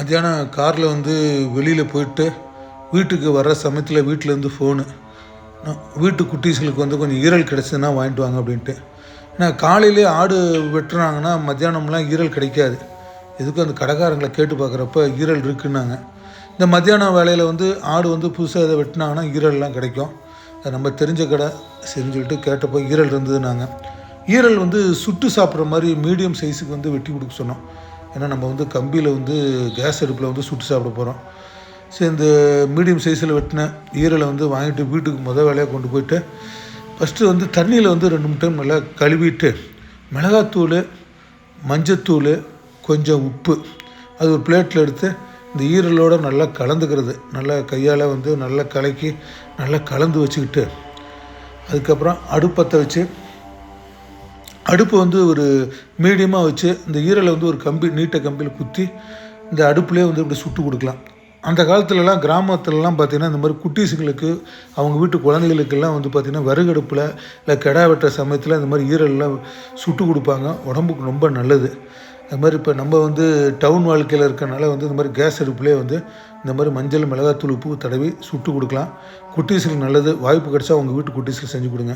மத்தியானம் காரில் வந்து வெளியில் போயிட்டு வீட்டுக்கு வர்ற சமயத்தில் வீட்டிலேருந்து ஃபோனு வீட்டு குட்டீஸ்களுக்கு வந்து கொஞ்சம் ஈரல் கிடச்சதுன்னா வாங்கிட்டு வாங்க அப்படின்ட்டு. ஏன்னா காலையிலே ஆடு வெட்டுறாங்கன்னா மத்தியானம்லாம் ஈரல் கிடைக்காது. எதுக்கும் அந்த கடைக்காரங்களை கேட்டு பார்க்குறப்ப ஈரல் இருக்குன்னாங்க. இந்த மத்தியானம் வேலையில் வந்து ஆடு வந்து புதுசாக எதை வெட்டினாங்கன்னா ஈரல்லாம் கிடைக்கும். அது நம்ம தெரிஞ்ச கடை சரின்னு சொல்லிட்டு கேட்டப்போ ஈரல் இருந்ததுன்னாங்க. ஈரல் வந்து சுட்டு சாப்பிட்ற மாதிரி மீடியம் சைஸுக்கு வந்து வெட்டி கொடுக்க சொன்னோம். ஏன்னா நம்ம வந்து கம்பியில் வந்து கேஸ் அடுப்பில் வந்து சுட்டு சாப்பிட போகிறோம் சரி இந்த மீடியம் சைஸில் வெட்டின ஈரலை வந்து வாங்கிட்டு வீட்டுக்கு முத வேலையாக கொண்டு போயிட்டு ஃபஸ்ட்டு வந்து தண்ணியில் வந்து ரெண்டு மூணு டைம் நல்லா கழுவிட்டு மிளகாத்தூள் மஞ்சத்தூள் கொஞ்சம் உப்பு அது ஒரு பிளேட்டில் எடுத்து இந்த ஈரலோட நல்லா கலந்துக்கிறது. நல்லா கையால் வந்து நல்லா கலக்கி நல்லா கலந்து வச்சுக்கிட்டு அதுக்கப்புறம் அடுப்பத்தை வச்சு அடுப்பு வந்து ஒரு மீடியமாக வச்சு இந்த ஈரலை வந்து ஒரு கம்பி நீட்ட கம்பியில் குத்தி இந்த அடுப்புலேயே வந்து இப்படி சுட்டு கொடுக்கலாம். அந்த காலத்துலலாம் கிராமத்துலலாம் பார்த்திங்கன்னா இந்த மாதிரி குட்டீஸுங்களுக்கு அவங்க வீட்டு குழந்தைகளுக்கெல்லாம் வந்து பார்த்திங்கன்னா விறகடுப்பில் இல்லை கிடா வெட்டுற சமயத்தில் இந்த மாதிரி ஈரல்லாம் சுட்டு கொடுப்பாங்க. உடம்புக்கு ரொம்ப நல்லது. அது மாதிரி இப்போ நம்ம வந்து டவுன் வாழ்க்கையில் இருக்கனால வந்து இந்த மாதிரி கேஸ் அடுப்புலேயே வந்து இந்த மாதிரி மஞ்சள் மிளகாத்தூள் உப்பு தடவி சுட்டு கொடுக்கலாம். குட்டீஸுக்கு நல்லது. வாய்ப்பு கிடச்சா உங்கள் வீட்டு குட்டீஸுக்கு செஞ்சு கொடுங்க.